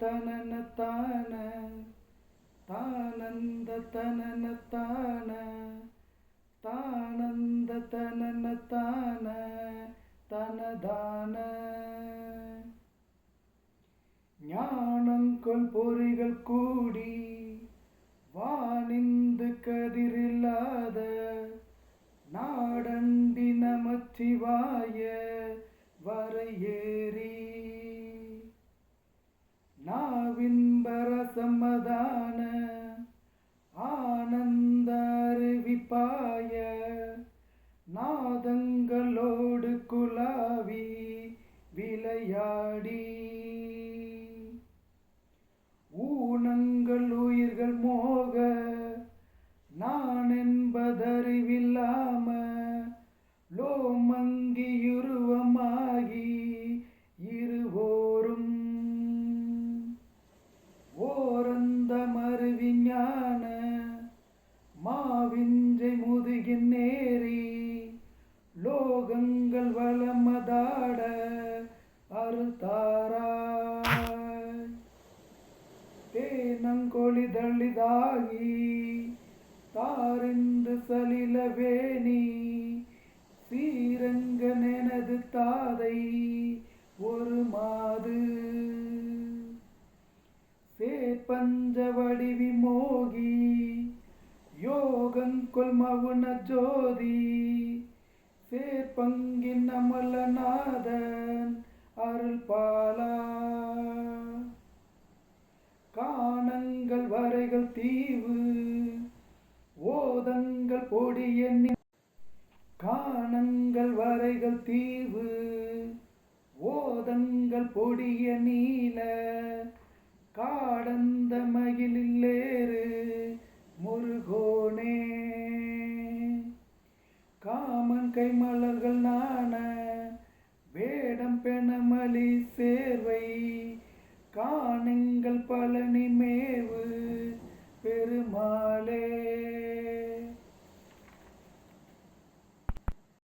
தனன தான தானந்த தனன தான தானந்த தனன தான தனதான. ஞானங்கொள் பொறிகள் கூடி வானிந்து கதிரில்லாத நாடண்டி நமச்சிவாய நாவின்பரசம்மதான ஆனந்த அறிவிப்பாய நாதங்களோடு குலாவி விளையாடி. ஊனங்கள் உயிர்கள் மோக நான் என்பதறிவில்லாம அறுத்தாராய் தேனங்கொழிதழிதாகி தாரிந்து சலிலவேணி சீரங்கனெனது தாதை ஒரு மாது சேப்பஞ்ச வடிவி மோகி யோகங்கொள் மவுன ஜோதி அருள் காணங்கள் வரைகள் தீவு ஓதங்கள் பொடி காணங்கள் வரைகள் தீவு ஓதங்கள் பொடிய நீல. காடந்த மகிழில்லேறு முருகோனே. காமன் கைமலர்கள் மலர்கள் மானங்கள் பழனிமேவு பெருமாளே.